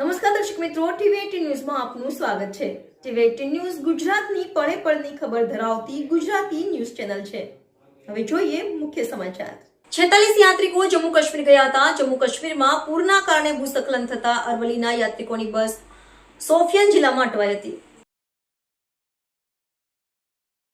નમસ્કાર દર્શક મિત્રો, ટીવી ન્યૂઝમાં આપનું સ્વાગત છે. ટીવી ન્યૂઝ ગુજરાતની પળે પળની ખબર ધરાવતી ગુજરાતી ન્યૂઝ ચેનલ છે. હવે જોઈએ મુખ્ય સમાચાર. છેતાલીસ યાત્રિકો જમ્મુ કાશ્મીર ગયા હતા. જમ્મુ કાશ્મીરમાં પૂરના કારણે ભૂસ્ખલન થતા અરવલ્લીના યાત્રિકોની બસ સોફિયાન જિલ્લામાં અટવાઈ હતી.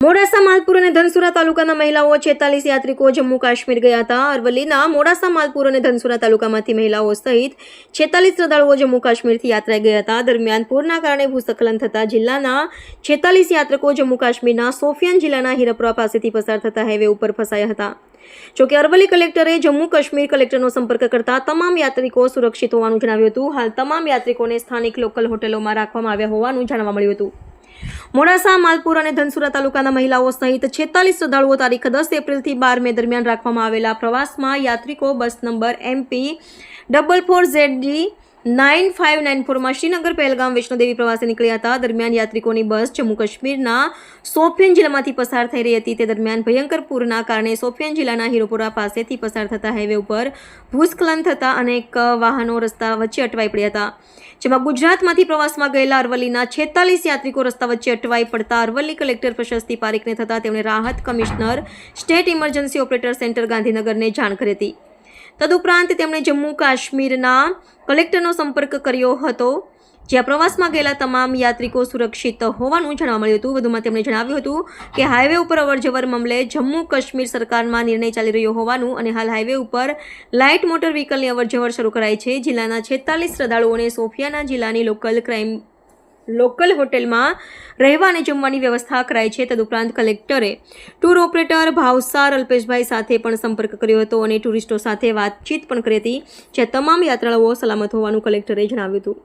મોડાસા, માલપુર અને ધનસુરા તાલુકાના મહિલાઓ છેતાલીસ યાત્રિકો જમ્મુ કાશ્મીર ગયા હતા. અરવલ્લીના મોડાસા, માલપુર અને ધનસુરા તાલુકામાંથી મહિલાઓ સહિત છેતાલીસ શ્રદ્ધાળુઓ જમ્મુ કાશ્મીરથી યાત્રાએ ગયા હતા. દરમિયાન પૂરના કારણે ભૂસ્ખલન થતા જિલ્લાના છેતાલીસ યાત્રિકો જમ્મુ કાશ્મીરના સોફિયાન જિલ્લાના હિરપરા પાસેથી પસાર થતા હાઈવે ઉપર ફસાયા હતા. જોકે અરવલ્લી કલેક્ટરે જમ્મુ કાશ્મીર કલેક્ટરનો સંપર્ક કરતા તમામ યાત્રિકો સુરક્ષિત હોવાનું જણાવ્યું હતું. હાલ તમામ યાત્રિકોને સ્થાનિક લોકલ હોટેલોમાં રાખવામાં આવ્યા હોવાનું જાણવા મળ્યું હતું. મોડાસા, માલપુર અને ધનસુરા તાલુકાના મહિલાઓ સહિત છેતાલીસ શ્રદ્ધાળુઓ તારીખ દસ એપ્રિલથી બાર મે દરમિયાન રાખવામાં આવેલા પ્રવાસમાં યાત્રિકો bus number MP double four ZG nine five nine ફોરમાં Srinagar, Pahalgam, Vaishno Devi પ્રવાસે નીકળ્યા હતા. દરમિયાન યાત્રિકોની બસ જમ્મુ કાશ્મીરના સોફિયન જિલ્લામાંથી પસાર થઈ રહી હતી. તે દરમિયાન ભયંકર પૂરના કારણે સોફિયન જિલ્લાના હિરોપુરા પાસેથી પસાર થતા હાઈવે ઉપર ભૂસ્ખલન થતાં અનેક વાહનો રસ્તા વચ્ચે અટવાઈ પડ્યા હતા. જેમાં ગુજરાતમાંથી પ્રવાસમાં ગયેલા અરવલ્લીના છેતાલીસ યાત્રિકો રસ્તા વચ્ચે અટવાઈ પડતા અરવલ્લી કલેક્ટર પ્રશસ્તિ પારીખને થતાં તેમણે રાહત commissioner, state emergency operator centre ગાંધીનગરને જાણ કરી હતી. તદુપરાંત તેમણે જમ્મુ કાશ્મીરના કલેક્ટરનો સંપર્ક કર્યો હતો, જ્યાં પ્રવાસમાં ગયેલા તમામ યાત્રિકો સુરક્ષિત હોવાનું જાણવા મળ્યું હતું. વધુમાં તેમણે જણાવ્યું હતું કે હાઈવે ઉપર અવરજવર મામલે જમ્મુ કાશ્મીર સરકારમાં નિર્ણય ચાલી રહ્યો હોવાનું અને હાલ હાઈવે ઉપર લાઇટ મોટર વ્હીકલની અવરજવર શરૂ કરાઈ છે. જિલ્લાના છેતાલીસ શ્રદ્ધાળુઓને સોફિયાના જિલ્લાની લોકલ ક્રાઇમ લોકલ હોટેલમાં રહેવા અને જમવાની વ્યવસ્થા કરાઈ છે, તદુપરાંત કલેક્ટરે ટૂર ઓપરેટર ભાવસાર અલ્પેશભાઈ સાથે પણ સંપર્ક કર્યો હતો અને ટુરિસ્ટો સાથે વાતચીત પણ કરી હતી, જ્યાં તમામ યાત્રાળુઓ સલામત હોવાનું કલેક્ટરે જણાવ્યું હતું.